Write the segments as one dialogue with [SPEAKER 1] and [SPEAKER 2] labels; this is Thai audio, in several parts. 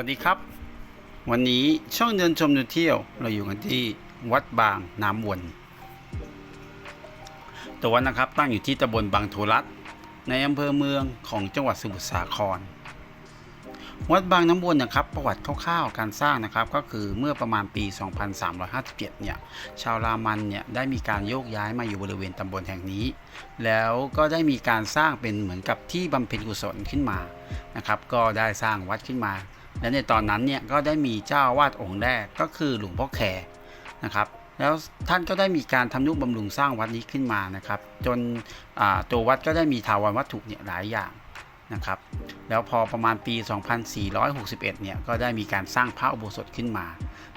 [SPEAKER 1] วัสดีครับ วันนี้ช่องเดินชมเดินเที่ยวเราอยู่กันที่วัดบางน้ำวนตัววัดนะครับตั้งอยู่ที่ตำบลบางโทรัสในอำเภอเมืองของจังหวัดสมุทรสาคร วัดบางน้ำวนนะครับ ประวัติคร่าวๆการสร้างนะครับ ก็คือเมื่อประมาณปี 2357 เนี่ย ชาวรามันเนี่ยได้มีการโยกย้ายมาอยู่บริเวณตำบลแห่งนี้ แล้วก็ได้มีการสร้างเป็นเหมือนกับที่บำเพ็ญกุศลขึ้นมานะครับ ก็ได้สร้างวัดขึ้นมา และในตอนนั้นเนี่ยก็ได้มีเจ้าวาดองค์แรกก็คือหลวงพ่อแขนะครับ แล้วท่านก็ได้มีการทำนุบำรุงสร้างวัดนี้ขึ้นมานะครับ จนตัววัดก็ได้มีถาวรวัตถุเนี่ยหลายอย่างนะครับ แล้วพอประมาณปี 2461 เนี่ยก็ได้มีการสร้างพระอุโบสถขึ้นมา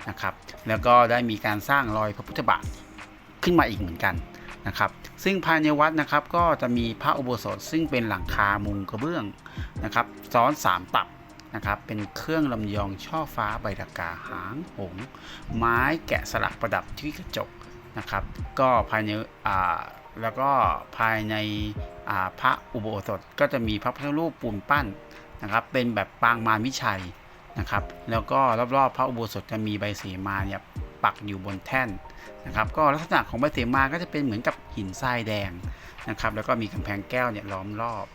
[SPEAKER 1] นะครับ แล้วก็ได้มีการสร้างรอยพระพุทธบาทขึ้นมาอีกเหมือนกันนะครับ ซึ่งภายในวัดนะครับก็จะมีพระอุโบสถซึ่งเป็นหลังคามุงกระเบื้องนะครับ ซ้อนสามตับ นะครับ เป็นเครื่องลำยองช่อฟ้าใบตะกาหางหง ไม้แกะสลักประดับที่กระจกนะครับ ก็ภายในอ่าแล้วก็ภายในอ่าพระอุโบสถก็จะมีพระพุทธรูปปูนปั้นนะครับ เป็นแบบปางมารวิชัยนะครับ แล้วก็รอบๆ พระอุโบสถจะมีใบเสมาเนี่ยปักอยู่บนแท่นนะครับ ก็ลักษณะของใบเสมาก็จะเป็นเหมือนกับหินทรายแดงนะครับ แล้วก็มีกำแพงแก้วเนี่ยล้อมรอบ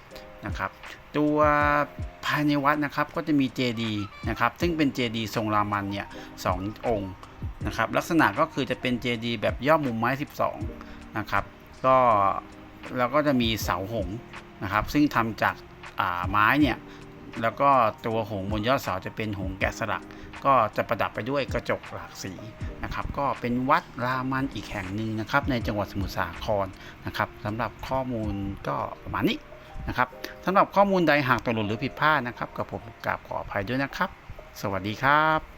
[SPEAKER 1] นะครับ ตัวภายในวัดนะครับก็จะมีเจดีย์นะครับ ซึ่งเป็นเจดีย์ทรงรามันเนี่ยสององค์นะครับ ลักษณะก็คือจะเป็นเจดีย์แบบย่อมุมไม้ 12 นะครับ ก็แล้วก็จะมีเสาหงส์นะครับ ซึ่งทำจากาไม้เนี่ยแล้วก็ตัวหงส์บนยอดเสาจะเป็นหงส์แกะสลัก ก็จะประดับไปด้วยกระจกหลากสีนะครับ ก็เป็นวัดรามันอีกแห่งหนึ่งนะครับ ในจังหวัดสมุทรสาครนะครับสำหรับข้อมูลก็ประมาณนี้ นะครับสำหรับข้อมูลใดหากตกหล่นหรือผิดพลาดนะครับกับผมกราบขออภัยด้วยนะครับ สวัสดีครับ